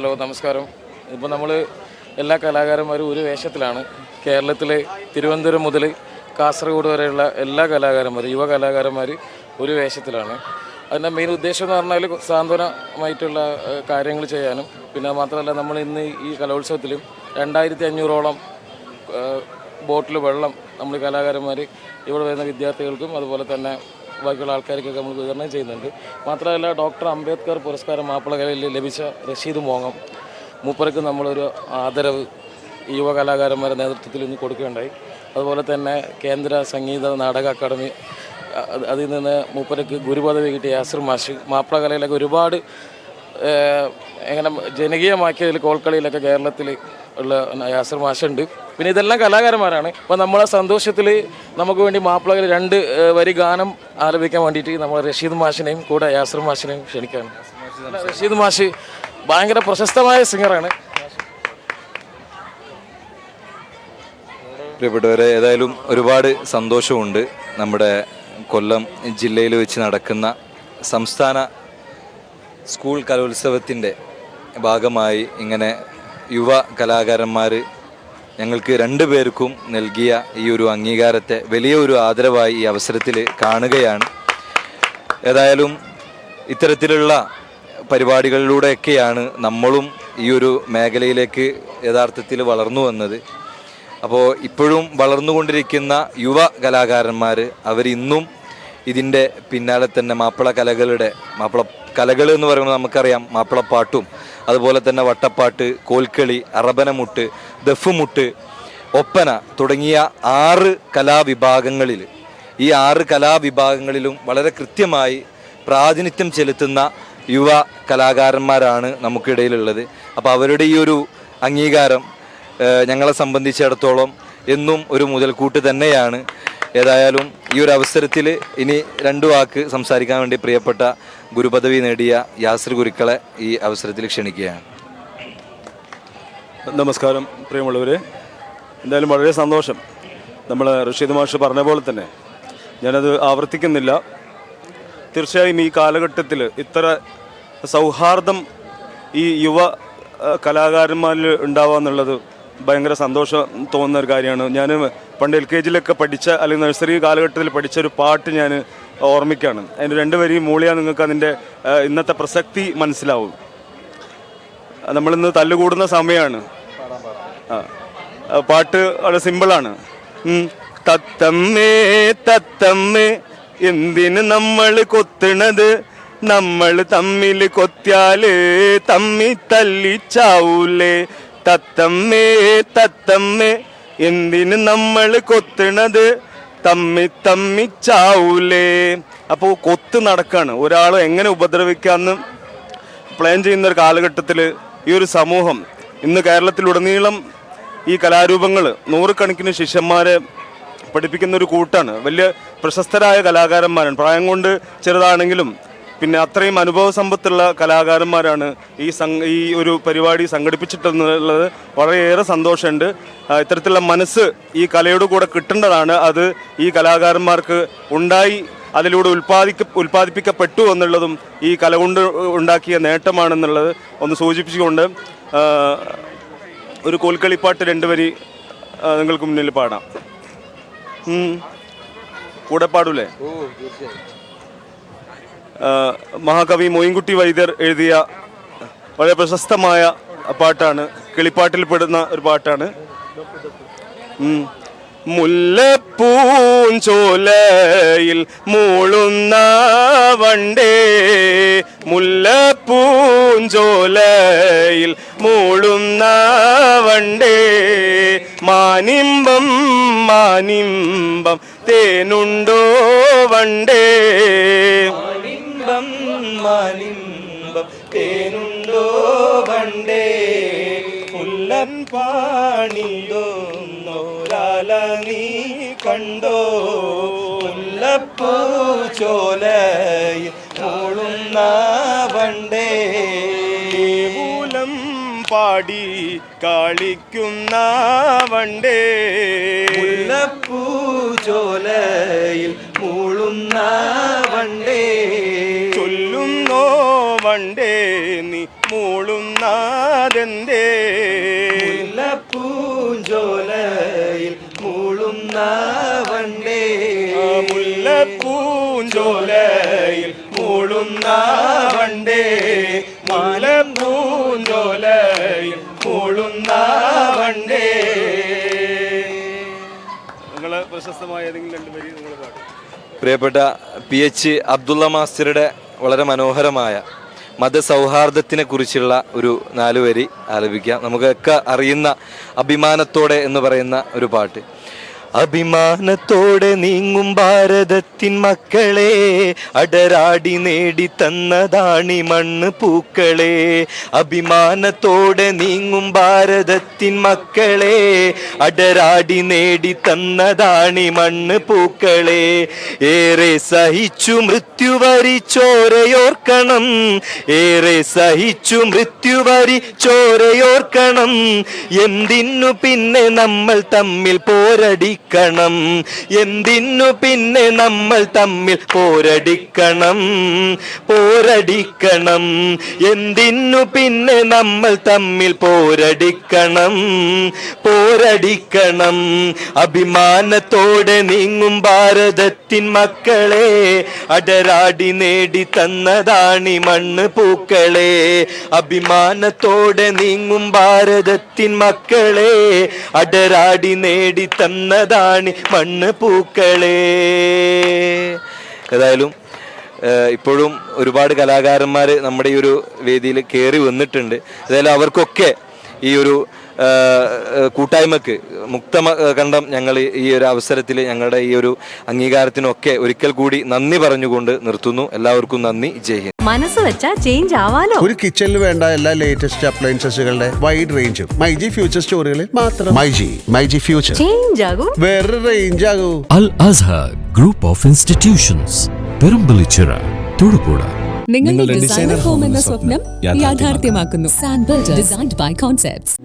Hello നമസ്കാരം. ഇപ്പോൾ നമ്മൾ എല്ലാ കലാകാരന്മാരും ഒരു വേഷത്തിലാണ്. കേരളത്തിലെ തിരുവനന്തപുരം മുതൽ കാസർഗോഡ് വരെയുള്ള എല്ലാ കലാകാരന്മാരും യുവ കലാകാരന്മാർ ഒരു വേഷത്തിലാണ്. അതിന്റെ മെയിൻ ഉദ്ദേശം എന്ന് പറഞ്ഞാൽ സാന്ത്വനമായിട്ടുള്ള കാര്യങ്ങൾ ചെയ്യാനും പിന്നെ മാത്രമല്ല നമ്മൾ ഇന്ന് ഈ കലോത്സവത്തിലും രണ്ടായിരത്തി അഞ്ഞൂറോളം ബോട്ടിൽ വെള്ളം നമ്മൾ കലാകാരന്മാർ ഇവിടെ വരുന്ന വിദ്യാർത്ഥികൾക്കും അതുപോലെ തന്നെ ബാക്കിയുള്ള ആൾക്കാർക്കൊക്കെ നമ്മൾ വിതരണം ചെയ്യുന്നുണ്ട്. മാത്രമല്ല ഡോക്ടർ അംബേദ്കർ പുരസ്കാരം മാപ്പിളകലയിൽ ലഭിച്ച റഷീദ് മോങ്ങം മൂപ്പർക്ക് നമ്മളൊരു ആദരവ് യുവ കലാകാരന്മാരുടെ നേതൃത്വത്തിൽ ഇന്ന് കൊടുക്കുകയുണ്ടായി. അതുപോലെ തന്നെ കേന്ദ്ര സംഗീത നാടക അക്കാദമി അതിൽ നിന്ന് മൂപ്പരക്ക് ഗുരുപദവി കിട്ടിയ യാസിർ മാഷി. മാപ്പിളകലയിലൊക്കെ ഒരുപാട് എങ്ങനെ ജനകീയമാക്കിയതിൽ കോൽക്കളിയിലൊക്കെ കേരളത്തിൽ ഉള്ള യാസർ മാഷുണ്ട്. പിന്നെ ഇതെല്ലാം കലാകാരന്മാരാണ്. അപ്പോൾ നമ്മളെ സന്തോഷത്തിൽ നമുക്ക് വേണ്ടി മാപ്പിളകൾ രണ്ട് വരി ഗാനം ആലപിക്കാൻ വേണ്ടിയിട്ട് നമ്മൾ റഷീദ് മാഷിനെയും കൂടെ യാസർ മാഷിനെയും ക്ഷണിക്കുകയാണ് റഷീദ് മാഷ് ഭയങ്കര പ്രശസ്തമായ സിംഗറാണ്. പ്രിയപ്പെട്ടവരെ ഏതായാലും ഒരുപാട് സന്തോഷമുണ്ട് നമ്മുടെ കൊല്ലം ജില്ലയിൽ വെച്ച് നടക്കുന്ന സംസ്ഥാന സ്കൂൾ കലോത്സവത്തിന്റെ ഭാഗമായി ഇങ്ങനെ യുവ കലാകാരന്മാർ ഞങ്ങൾക്ക് രണ്ടു പേർക്കും നൽകിയ ഈ ഒരു അംഗീകാരത്തെ വലിയ ഒരു ആദരവായി ഈ അവസരത്തിൽ കാണുകയാണ്. ഏതായാലും ഇത്തരത്തിലുള്ള പരിപാടികളിലൂടെയൊക്കെയാണ് നമ്മളും ഈ ഒരു മേഖലയിലേക്ക് യഥാർത്ഥത്തിൽ വളർന്നു വന്നത്. അപ്പോൾ ഇപ്പോഴും വളർന്നുകൊണ്ടിരിക്കുന്ന യുവ കലാകാരന്മാർ അവരിന്നും ഇതിന്റെ പിന്നാലെ തന്നെ മാപ്പിള കലകളുടെ മാപ്പിള കലകൾ എന്ന് പറയുന്നത് നമുക്കറിയാം മാപ്പിളപ്പാട്ടും അതുപോലെ തന്നെ വട്ടപ്പാട്ട് കോൽക്കളി അറബനമുട്ട് ദഫുമുട്ട് ഒപ്പന തുടങ്ങിയ ആറ് കലാവിഭാഗങ്ങളിൽ. ഈ ആറ് കലാവിഭാഗങ്ങളിലും വളരെ കൃത്യമായി പ്രാതിനിധ്യം ചെലുത്തുന്ന യുവ കലാകാരന്മാരാണ് നമുക്കിടയിലുള്ളത്. അപ്പോൾ അവരുടെ ഈ ഒരു അംഗീകാരം ഞങ്ങളെ സംബന്ധിച്ചിടത്തോളം എന്നും ഒരു മുതൽക്കൂട്ട് തന്നെയാണ്. ഏതായാലും ഈ ഒരു അവസരത്തിൽ ഇനി രണ്ടു വാക്ക് സംസാരിക്കാൻ വേണ്ടി പ്രിയപ്പെട്ട ഗുരുപദവി നേടിയ യാസിർ ഗുരുക്കളെ ഈ അവസരത്തിൽ ക്ഷണിക്കുകയാണ്. നമസ്കാരം പ്രിയമുള്ളവരെ. എന്തായാലും വളരെ സന്തോഷം. നമ്മൾ റഷീദ് മാഷ് പറഞ്ഞ പോലെ തന്നെ ഞാനത് ആവർത്തിക്കുന്നില്ല. തീർച്ചയായും ഈ കാലഘട്ടത്തിൽ ഇത്ര സൗഹാർദ്ദം ഈ യുവ കലാകാരന്മാരിൽ ഉണ്ടാവുക എന്നുള്ളത് ഭയങ്കര സന്തോഷം തോന്നുന്ന ഒരു കാര്യമാണ്. ഞാൻ പണ്ട് എൽ കെ ജിയിലൊക്കെ പഠിച്ച അല്ലെങ്കിൽ നഴ്സറി കാലഘട്ടത്തിൽ പഠിച്ച ഒരു പാട്ട് ഞാൻ ഓർമ്മിക്കുകയാണ്. അതിന്റെ രണ്ട് വരി മൂളിയാൽ നിങ്ങൾക്ക് അതിന്റെ ഇന്നത്തെ പ്രസക്തി മനസ്സിലാവും. നമ്മളിന്ന് തല്ലുകൂടുന്ന സമയമാണ് പാട്ട് വളരെ സിമ്പിളാണ്. തത്തമ്മേ തത്തമ്മേ എന്തിന് നമ്മൾ കൊത്തണത്? നമ്മൾ തമ്മിൽ കൊത്തിയാൽ തമ്മി തല്ലിച്ചാവൂലേ? തത്തമ്മേ തത്തമ്മേ എന്തിന് നമ്മൾ കൊത്തണത്? തമ്മി തമ്മി ചാവൂലേ. അപ്പോൾ കൊത്ത് നടക്കാണ്. ഒരാൾ എങ്ങനെ ഉപദ്രവിക്കാന്ന് പ്ലാൻ ചെയ്യുന്ന ഒരു കാലഘട്ടത്തിൽ ഈ ഒരു സമൂഹം ഇന്ന് കേരളത്തിലുടനീളം ഈ കലാരൂപങ്ങൾ നൂറുകണക്കിന് ശിഷ്യന്മാരെ പഠിപ്പിക്കുന്ന ഒരു കൂട്ടാണ്. വലിയ പ്രശസ്തരായ കലാകാരന്മാരാണ്. പ്രായം കൊണ്ട് ചെറുതാണെങ്കിലും പിന്നെ അത്രയും അനുഭവ സമ്പത്തുള്ള കലാകാരന്മാരാണ് ഈ ഈ ഒരു പരിപാടി സംഘടിപ്പിച്ചിട്ടുള്ളത്. വളരെയേറെ സന്തോഷമുണ്ട്. ഇത്തരത്തിലുള്ള മനസ്സ് ഈ കലയോട് കൂടെ കിട്ടേണ്ടതാണ്. അത് ഈ കലാകാരന്മാർക്ക് ഉണ്ടായി അതിലൂടെ ഉൽപ്പാദിക്ക ഉൽപ്പാദിപ്പിക്കപ്പെട്ടു എന്നുള്ളതും ഈ കല കൊണ്ട് ഉണ്ടാക്കിയ നേട്ടമാണെന്നുള്ളത് ഒന്ന് സൂചിപ്പിച്ചുകൊണ്ട് ഒരു കോൽക്കളിപ്പാട്ട് രണ്ട് വരി നിങ്ങൾക്ക് മുന്നിൽ പാടാം. കൂടെ പാടൂലേ? ആ, മഹാകവി മോയിൻകുട്ടി വൈദ്യർ എഴുതിയ വളരെ പ്രശസ്തമായ പാട്ടാണ്. കിളിപ്പാട്ടിൽ പെടുന്ന ഒരു പാട്ടാണ്. മുല്ലപ്പൂഞ്ചോലയിൽ മൂളുന്ന വണ്ടേ. മുല്ലപ്പൂഞ്ചോലയിൽ മൂളുന്ന വണ്ടേ. മാനിമ്പം മാനിമ്പം തേനുണ്ടോ വണ്ടേ. മാനിമ്പം തേനുണ്ടോ വണ്ടേ? ഉള്ളൻ പാണിന്തോന്നോരാല നീ കണ്ടോ? ഉള്ളപ്പൂ ചോലയിൽ മൂളുന്ന വണ്ടേ? മൂലം പാടി കളിക്കുന്ന വണ്ടേ? മുല്ലപ്പൂ ചോലയിൽ വണ്ടേ നീ മൂളുന്നാതെന്തേ? പൂഞ്ചോലയിൽ മൂളുന്ന വണ്ടേ ആ മുല്ലപ്പൂഞ്ചോലയിൽ മൂളുന്ന വണ്ടേ മലപ്പൂഞ്ചോലയിൽ മൂളുന്ന വണ്ടേ നിങ്ങളെ പ്രശസ്തമായ ഏതെങ്കിലും രണ്ട് വരി നിങ്ങൾ പാടും. പ്രിയപ്പെട്ട പി എച്ച് അബ്ദുള്ള മാസ്റ്ററുടെ വളരെ മനോഹരമായ മതസൗഹാർദ്ദത്തിനെ കുറിച്ചുള്ള ഒരു നാലുവരി ആലപിക്കാം. നമുക്കൊക്കെ അറിയുന്ന അഭിമാനത്തോടെ എന്ന് പറയുന്ന ഒരു പാട്ട്. അഭിമാനത്തോടെ നീങ്ങും ഭാരതത്തിൻ മക്കളെ. അടരാടി നേടി തന്നതാണി മണ്ണ് പൂക്കളെ. അഭിമാനത്തോടെ നീങ്ങും ഭാരതത്തിൻ മക്കളെ. അടരാടി നേടി തന്നതാണി മണ്ണ് പൂക്കളെ. ഏറെ സഹിച്ചു മൃത്യുവരി ചോരയോർക്കണം. ഏറെ സഹിച്ചു മൃത്യുവരി ചോരയോർക്കണം. എന്തിനു പിന്നെ നമ്മൾ തമ്മിൽ പോരടിക്കണം. എന്തിനു പിന്നെ നമ്മൾ തമ്മിൽ പോരടിക്കണം? പോരടിക്കണം. എന്തിനു പിന്നെ നമ്മൾ തമ്മിൽ പോരടിക്കണം? പോരടിക്കണം. അഭിമാനത്തോടെ നീങ്ങും ഭാരതത്തിൻ മക്കളെ അടരാടി നേടി തന്നതാണി മണ്ണ് പൂക്കളെ. അഭിമാനത്തോടെ നീങ്ങും ഭാരതത്തിൻ മക്കളെ അടരാടി നേടി തന്നതാണി മണ്ണ് പൂക്കളേ. ഏതായാലും ഇപ്പോഴും ഒരുപാട് കലാകാരന്മാർ നമ്മുടെ ഈ ഒരു വേദിയിൽ കയറി വന്നിട്ടുണ്ട്. ഏതായാലും അവർക്കൊക്കെ ഈ ഒരു കൂട്ടായ്മക്ക് മുക്ത കണ്ടം ഞങ്ങൾ ഈ ഒരു അവസരത്തിൽ ഞങ്ങളുടെ ഈ ഒരു അംഗീകാരത്തിനൊക്കെ ഒരിക്കൽ കൂടി നന്ദി പറഞ്ഞുകൊണ്ട് നിർത്തുന്നു. എല്ലാവർക്കും നന്ദി. ജയ് ഹിന്ദ്. മനസ്സ് വെച്ചാ ചേഞ്ച് ആവാലോ? ഒരു കിച്ചണിൽ വേണ്ട എല്ലാ ലേറ്റസ്റ്റ് അപ്ലയൻസസുകളുടെ വൈഡ് റേഞ്ചും മൈജി ഫ്യൂച്ചർ സ്റ്റോറുകളിൽ മാത്രം. മൈജി മൈജി ഫ്യൂച്ചർ ചേഞ്ച് ആകും? വേറെ range ആകൂ. Al Azhar group of institutions Perumpillichira Thodupuzha. നിങ്ങളുടെ ഡിസൈനർ ഹോം എന്ന സ്വപ്നം യാഥാർത്ഥ്യമാക്കുന്നു. സാൻബിൾഡ് ഡിസൈൻഡ് ബൈ കോൺസെപ്റ്റ്സ്